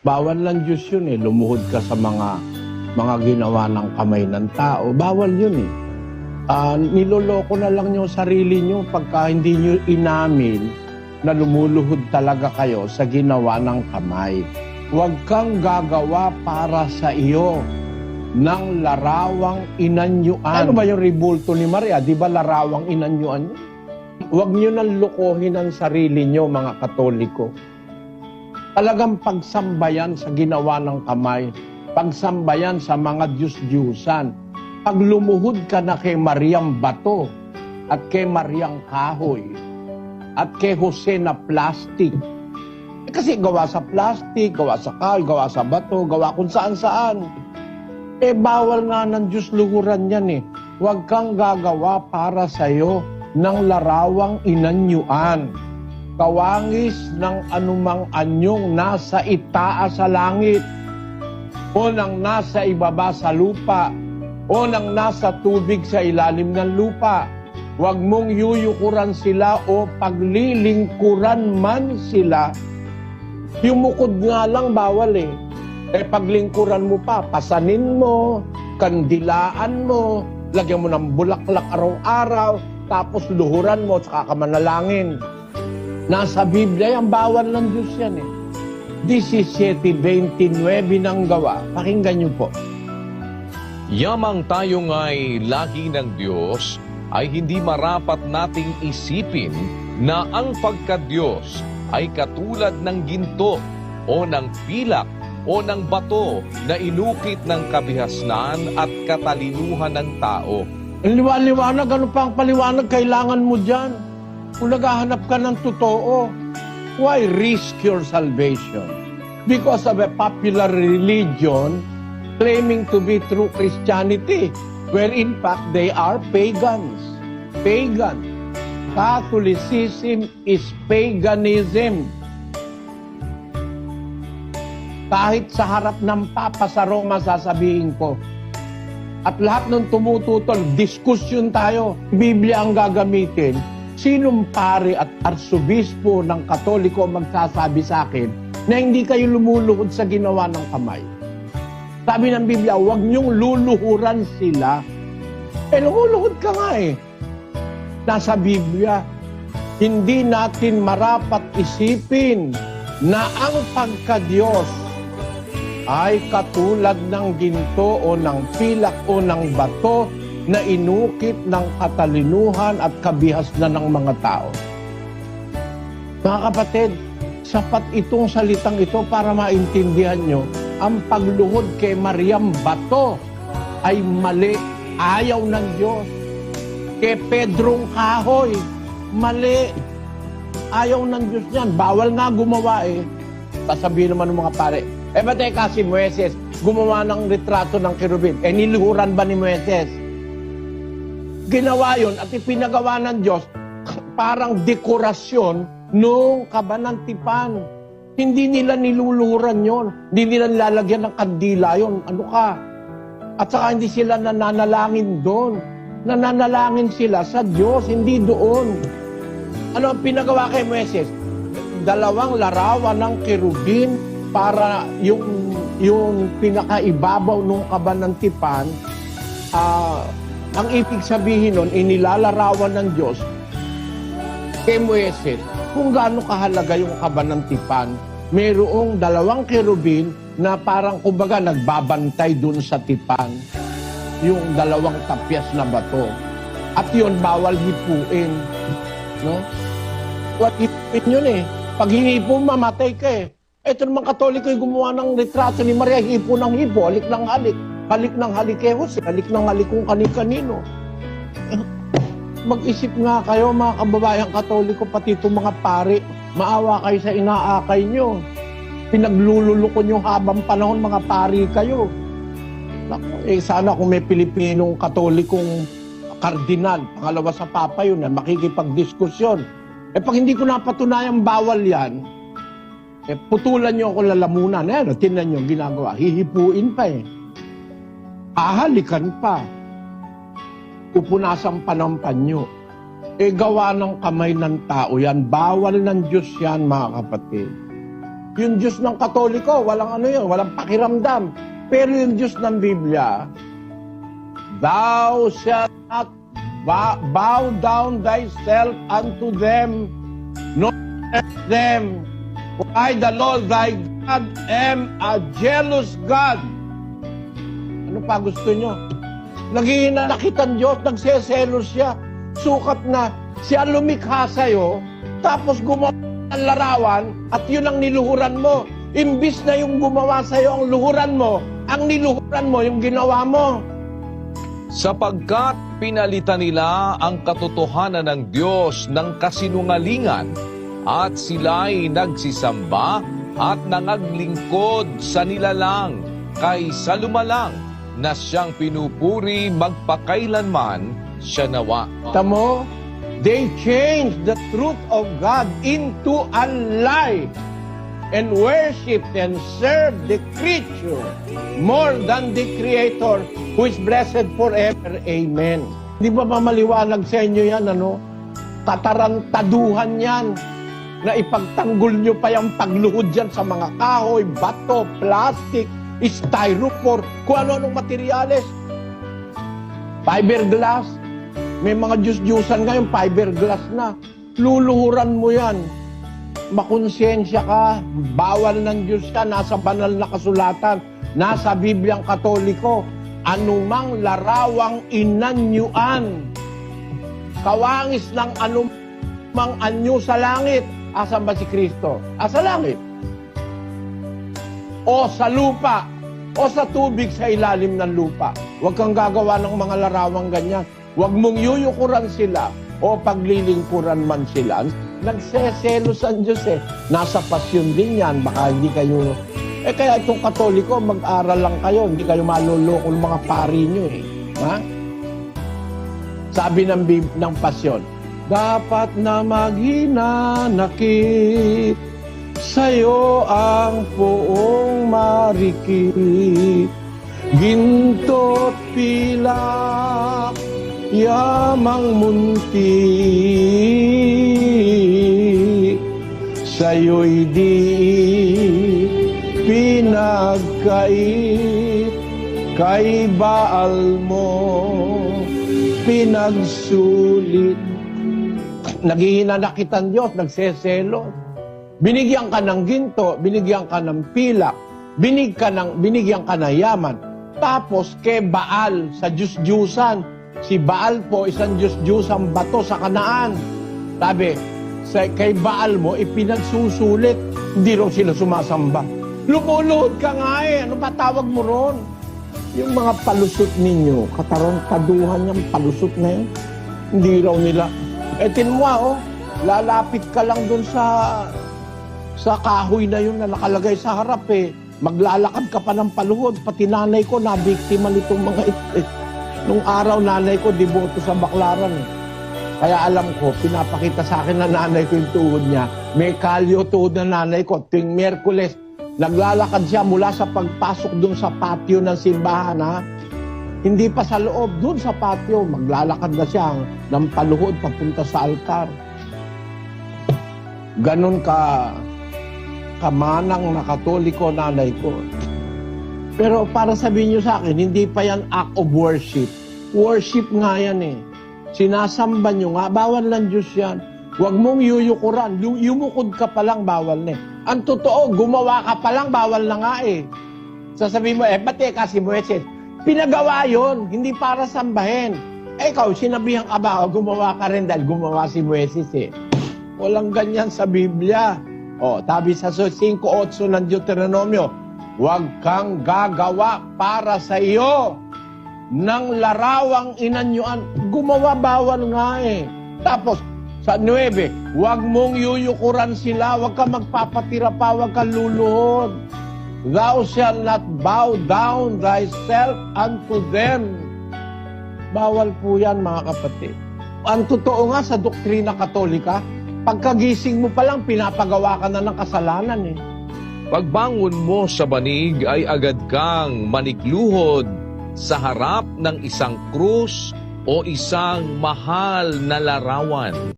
Bawal lang Diyos yun eh. Lumuhod ka sa mga mga ginawa ng kamay ng tao. Bawal yun eh. Ah, niloloko na lang yung sarili nyo pagka hindi nyo inamin na lumuluhod talaga kayo sa ginawa ng kamay. Huwag kang gagawa para sa iyo ng larawang inanyuan. Ano ba yung ribulto ni Maria? Di ba larawang inanyuan? Huwag nyo nang lukohin ang sarili nyo, mga katoliko. Talagang pagsambayan sa ginawa ng kamay, pagsambayan sa mga Diyos-Diyusan. Pag lumuhod ka na kay Mariang Bato at kay Mariang Kahoy at kay Jose na plastic, eh, kasi gawa sa plastic, gawa sa kahoy, gawa sa bato, gawa kung saan-saan. Eh, bawal nga ng Diyos luhuran yan eh. Huwag kang gagawa para sa'yo ng larawang inanyuan. Kawangis ng anumang anyong nasa itaas sa langit o nang nasa ibaba sa lupa o nang nasa tubig sa ilalim ng lupa. Huwag mong yuyukuran sila o paglilingkuran man sila. Yung mukod nga lang bawal eh. Eh paglingkuran mo pa, pasanin mo, kandilaan mo, lagyan mo ng bulaklak araw-araw, tapos luhuran mo, saka ka manalangin. Nasa Biblia yan, bawal ng Diyos yan eh. 17.29 ng gawa. Pakinggan niyo po. Yamang tayo nga'y lagi ng Diyos ay hindi marapat nating isipin na ang pagka-Diyos ay katulad ng ginto o ng pilak o ng bato na inukit ng kabihasnan at katalinuhan ng tao. Ang liwa-liwanag, ano pa ang paliwanag kailangan mo dyan? Kung naghahanap ka ng totoo, why risk your salvation? Because of a popular religion claiming to be true Christianity, where in fact they are pagans. Pagan. Catholicism is paganism. Kahit sa harap ng Papa sa Roma, sasabihin ko, at lahat ng tumututol, diskusyon tayo. Biblia ang gagamitin. Sinong pare at arsobispo ng katoliko magsasabi sa akin na hindi kayo lumuluhod sa ginawa ng kamay? Sabi ng Biblia, huwag niyong luluhuran sila. Eh, lumuluhod ka nga eh. Nasa Biblia, hindi natin marapat isipin na ang pagka-Diyos ay katulad ng ginto o ng pilak o ng bato na inukit ng katalinuhan at kabihasnan ng mga tao. Mga kapatid, sapat itong salitang ito para maintindihan nyo, ang pagluhod kay Mariam Bato ay mali, ayaw ng Diyos. Kay Pedrong Kahoy, mali, ayaw ng Diyos yan. Bawal nga gumawa eh. Sasabihin naman ng mga pare, eh ba't eh kasi Moises gumawa ng retrato ng kerubin? Eh niluhuran ba ni Moises? Ginawa yon at ipinagawa ng Diyos parang dekorasyon nung kabanantipan. Hindi nila niluluhuran yon. Hindi nila nilalagyan ng kandila yon. Ano ka? At saka hindi sila nananalangin doon. Nananalangin sila sa Diyos, hindi doon. Ano ang pinagawa kay Moises? Dalawang larawan ng kerubin para yung yung pinakaibabaw nung kabanantipan ah ang ibig sabihin nun inilalarawan ng Diyos kay Moises kung gaano kahalaga yung kabanantipan mayroong dalawang kerubin na parang kumbaga nagbabantay dun sa tipan. Yung dalawang tapyas na bato. At yun bawal hipuin no? What hipuin yun eh. Pag hinipo mamatay ka eh. Ito naman katoliko yung gumawa ng retrato ni Maria, hipo ng hipo, halik ng halik, halik ng halik kay Jose, halik ng halik kung kani-kanino. Mag-isip nga kayo mga kababayang katoliko, pati itong mga pare, maawa kayo sa inaakay nyo. Pinaglululoko nyo habang panahon mga pari kayo. Eh sana kung may Pilipinong katolikong kardinal, pangalawa sa papa yun, na makikipagdiskusyon. Eh pag hindi ko napatunayang bawal yan, eh, putulan nyo ako lalamunan. Eh, tinan nyo, ginagawa. Hihipuin pa eh. Ahalikan pa. Pupunasan pa ng panyo. Eh, gawa ng kamay ng tao yan. Bawal ng Diyos yan, mga kapatid. Yung Diyos ng Katoliko, walang ano yun, walang pakiramdam. Pero yung Diyos ng Biblia, Thou shalt not bow, down thyself unto them, nor them. For I, the Lord thy God, am a jealous God. Ano pa gusto nyo? Naghihinanakit ang Diyos, nagseselos siya. Sukat na siya lumikha sa'yo, tapos gumawa ng larawan, at yun ang niluhuran mo. Imbis na yung gumawa sa'yo ang luhuran mo, ang niluhuran mo yung ginawa mo. sapagkat pinalitan nila ang katotohanan ng Diyos ng kasinungalingan at sila'y nagsisamba at nangaglingkod sa nilalang kaysa lumalang na siyang pinupuri magpakailanman siya nawa. Tamo, they changed the truth of God into a lie and worship and serve the creature more than the Creator who is blessed forever. Amen. Di ba mamaliwanag sa inyo yan, ano? Tatarantaduhan yan na ipagtanggol nyo pa yung pagluhod dyan sa mga kahoy, bato, plastic, styrofoam, kung ano-anong materyales. Fiberglass, may mga juice-juicean ngayon, fiberglass na. Luluhuran mo yan. Makonsensya ka. Bawal ng Diyos ka. Nasa banal na kasulatan. Nasa Bibliang Katoliko. Anumang larawang inanyuan. Kawangis ng anumang anyo sa langit. Asan ba si Kristo? Asa langit. O sa lupa. O sa tubig sa ilalim ng lupa. Huwag kang gagawa ng mga larawang ganyan. Huwag mong yuyukuran sila o paglilingkuran man sila. Nagseselos ang Diyos eh. Nasa pasyon din yan. Baka hindi kayo... Eh kaya itong katoliko, mag-aral lang kayo. Hindi kayo maluloko ng mga pari nyo eh. Ha? Sabi ng, ng pasyon, dapat na maghinanakit sa'yo ang poong marikit. Ginto't pilak, yamang munti, sa'yo'y di pinagkait, kay Baal mo pinagsulit. Naghihinanakit ang Diyos, nagseselo. Binigyan ka ng ginto, binigyan ka ng pilak, binig ka ng, binigyan ka ng yaman. Tapos kay Baal sa Diyos-Diyusan, si Baal po isang Diyos-Diyusang bato sa kanaan. Sabi, sa, kay Baal mo, ipinagsusulit, hindi raw sila sumasamba. Lumuluhod ka nga eh, ano ba tawag mo ron? Yung mga palusot ninyo, katarong-kaduhan yung palusot na yun, hindi raw nila. Eh, tinwa, oh, lalapit ka lang dun sa sa kahoy na yun na nakalagay sa harap eh. Maglalakad ka pa ng paluhod. Pati nanay ko, nabiktima nitong mga ito eh. Nung araw, nanay ko, diboto sa baklaran eh. Kaya alam ko, pinapakita sa akin na nanay ko yung tuhod niya. May kalyo tuhod na nanay ko. Tuwing Merkules, naglalakad siya mula sa pagpasok dun sa patio ng simbahan ha. Hindi pa sa loob, dun sa patio, maglalakad na siya ng paluhod papunta sa altar. Ganon ka kamanang na katoliko nanay ko. Pero para sabihin niyo sa akin, hindi pa yan act of worship. Worship nga yan eh. Sinasamba nyo nga, bawal ng Diyos yan. Huwag mong yuyukuran. Yu- Yumukod ka pa lang, bawal na eh. Ang totoo, gumawa ka pa lang, bawal na nga eh. Sasabihin mo, eh, ba't eh, kasi Moises? Pinagawa yon hindi para sambahin. Eh, ikaw, sinabihan ka ba, o gumawa ka rin dahil gumawa si Moises eh. Walang ganyan sa Biblia. O, tabi sa 5.8 ng Deuteronomio, huwag kang gagawa para sa iyo ng larawang inanyuan. Gumawa bawal nga eh. Tapos, sa 9, huwag mong yuyukuran sila, huwag kang magpapatira pa, huwag kang luluhod. Thou shalt not bow down thyself unto them. Bawal po yan mga kapatid. Ang totoo nga sa doktrina katolika, pagkagising mo pa lang, pinapagawa ka na ng kasalanan eh. Pagbangon mo sa banig ay agad kang manikluhod sa harap ng isang krus o isang mahal na larawan.